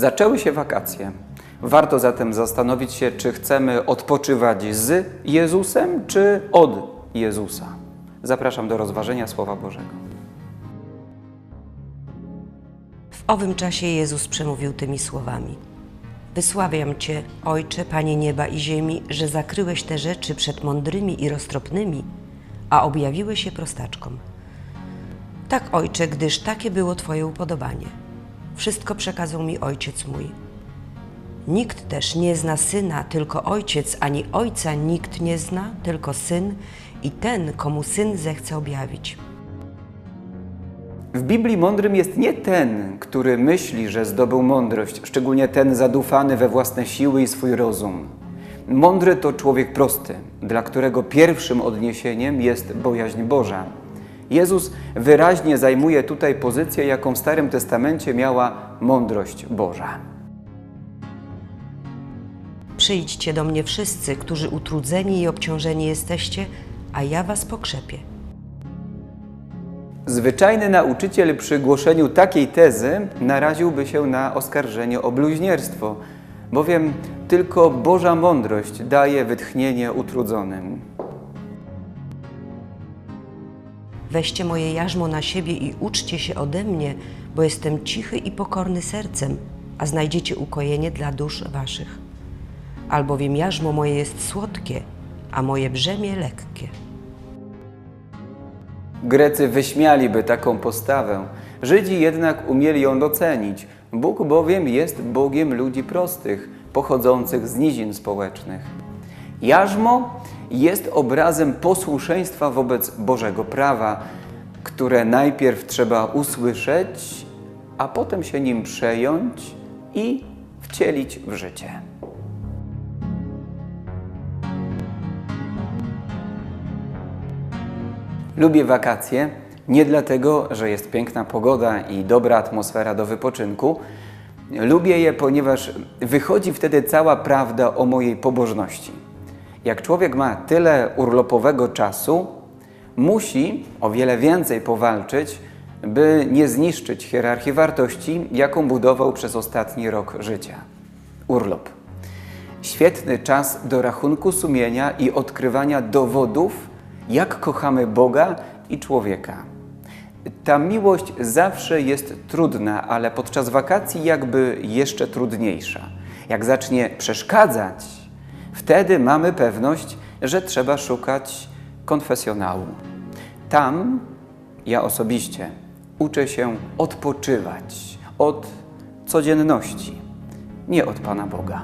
Zaczęły się wakacje. Warto zatem zastanowić się, czy chcemy odpoczywać z Jezusem, czy od Jezusa. Zapraszam do rozważenia Słowa Bożego. W owym czasie Jezus przemówił tymi słowami: Wysławiam Cię, Ojcze, Panie nieba i ziemi, że zakryłeś te rzeczy przed mądrymi i roztropnymi, a objawiłeś je prostaczkom. Tak, Ojcze, gdyż takie było Twoje upodobanie. Wszystko przekazał mi Ojciec mój. Nikt też nie zna Syna, tylko Ojciec, ani Ojca nikt nie zna, tylko Syn i ten, komu Syn zechce objawić. W Biblii mądrym jest nie ten, który myśli, że zdobył mądrość, szczególnie ten zadufany we własne siły i swój rozum. Mądry to człowiek prosty, dla którego pierwszym odniesieniem jest bojaźń Boża. Jezus wyraźnie zajmuje tutaj pozycję, jaką w Starym Testamencie miała mądrość Boża. Przyjdźcie do mnie wszyscy, którzy utrudzeni i obciążeni jesteście, a ja was pokrzepię. Zwyczajny nauczyciel przy głoszeniu takiej tezy naraziłby się na oskarżenie o bluźnierstwo, bowiem tylko Boża mądrość daje wytchnienie utrudzonym. Weźcie moje jarzmo na siebie i uczcie się ode mnie, bo jestem cichy i pokorny sercem, a znajdziecie ukojenie dla dusz waszych. Albowiem jarzmo moje jest słodkie, a moje brzemię lekkie. Grecy wyśmialiby taką postawę, Żydzi jednak umieli ją docenić. Bóg bowiem jest Bogiem ludzi prostych, pochodzących z nizin społecznych. Jarzmo jest obrazem posłuszeństwa wobec Bożego prawa, które najpierw trzeba usłyszeć, a potem się nim przejąć i wcielić w życie. Lubię wakacje nie dlatego, że jest piękna pogoda i dobra atmosfera do wypoczynku. Lubię je, ponieważ wychodzi wtedy cała prawda o mojej pobożności. Jak człowiek ma tyle urlopowego czasu, musi o wiele więcej powalczyć, by nie zniszczyć hierarchii wartości, jaką budował przez ostatni rok życia. Urlop. Świetny czas do rachunku sumienia i odkrywania dowodów, jak kochamy Boga i człowieka. Ta miłość zawsze jest trudna, ale podczas wakacji jakby jeszcze trudniejsza. Jak zacznie przeszkadzać, wtedy mamy pewność, że trzeba szukać konfesjonału. Tam ja osobiście uczę się odpoczywać od codzienności, nie od Pana Boga.